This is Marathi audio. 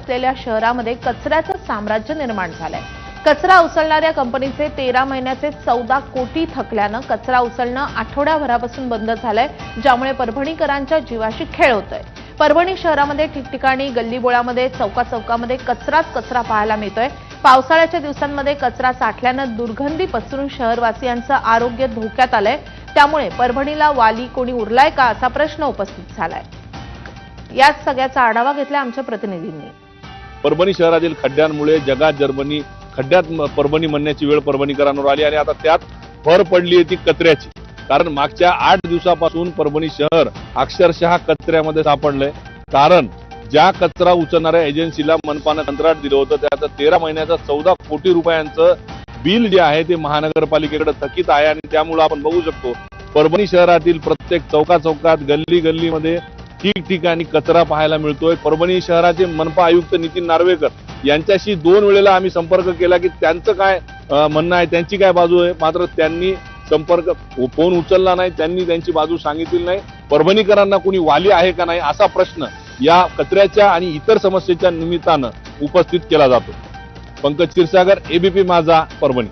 असलेल्या शहरामध्ये कचऱ्याचं साम्राज्य निर्माण झालंय. कचरा उचलणाऱ्या कंपनीचे तेरा महिन्याचे चौदा कोटी थकल्यानं कचरा उचलणं आठवड्याभरापासून बंद झालंय ज्यामुळे परभणीकरांच्या जीवाशी खेळ होतोय. परभणी शहरामध्ये ठिकठिकाणी गल्लीबोळामध्ये चौका चौकामध्ये कचराच कचरा पाहायला मिळतोय. पावसाळ्याच्या दिवसांमध्ये कचरा साठल्यानं दुर्गंधी पसरून शहरवासियांचं आरोग्य धोक्यात आलंय. त्यामुळे परभणीला वाली कोणी उरलाय का असा प्रश्न उपस्थित झालाय. याच सगळ्याचा आढावा घेतला आमच्या प्रतिनिधींनी. परभणी शहरातील खड्ड्यांमुळे जगात जर्मनी खड्ड्यात परभणी म्हणण्याची वेळ परभणीकरांवर आली आणि आता त्यात भर पडली आहे ती कचऱ्याची. कारण मागच्या आठ दिवसापासून परभणी शहर अक्षरशः कचऱ्यामध्ये सापडलंय. कारण ज्या कचरा उचलणाऱ्या एजन्सीला मनपानं कंत्राट दिलं होतं त्याचं तेरा महिन्याचं चौदा कोटी रुपयांचं बिल जे आहे ते महानगरपालिकेकडे थकीत आहे आणि त्यामुळे आपण बघू शकतो परभणी शहरातील प्रत्येक चौका चौकात गल्ली गल्लीमध्ये ठिकठिकाणी कचरा पाहायला मिळतोय. परभणी शहराचे मनपा आयुक्त नितीन नार्वेकर यांच्याशी दोन वेळेला आम्ही संपर्क केला की त्यांचं काय म्हणणं आहे त्यांची काय बाजू आहे. मात्र त्यांनी संपर्क फोन उचलला नाही त्यांनी त्यांची बाजू सांगितली नाही. परभणीकरांना कुणी वाली आहे का नाही असा प्रश्न या कचऱ्याच्या आणि इतर समस्येच्या निमित्तानं उपस्थित केला जातो. पंकज क्षीरसागर एबीपी माझा परभणी.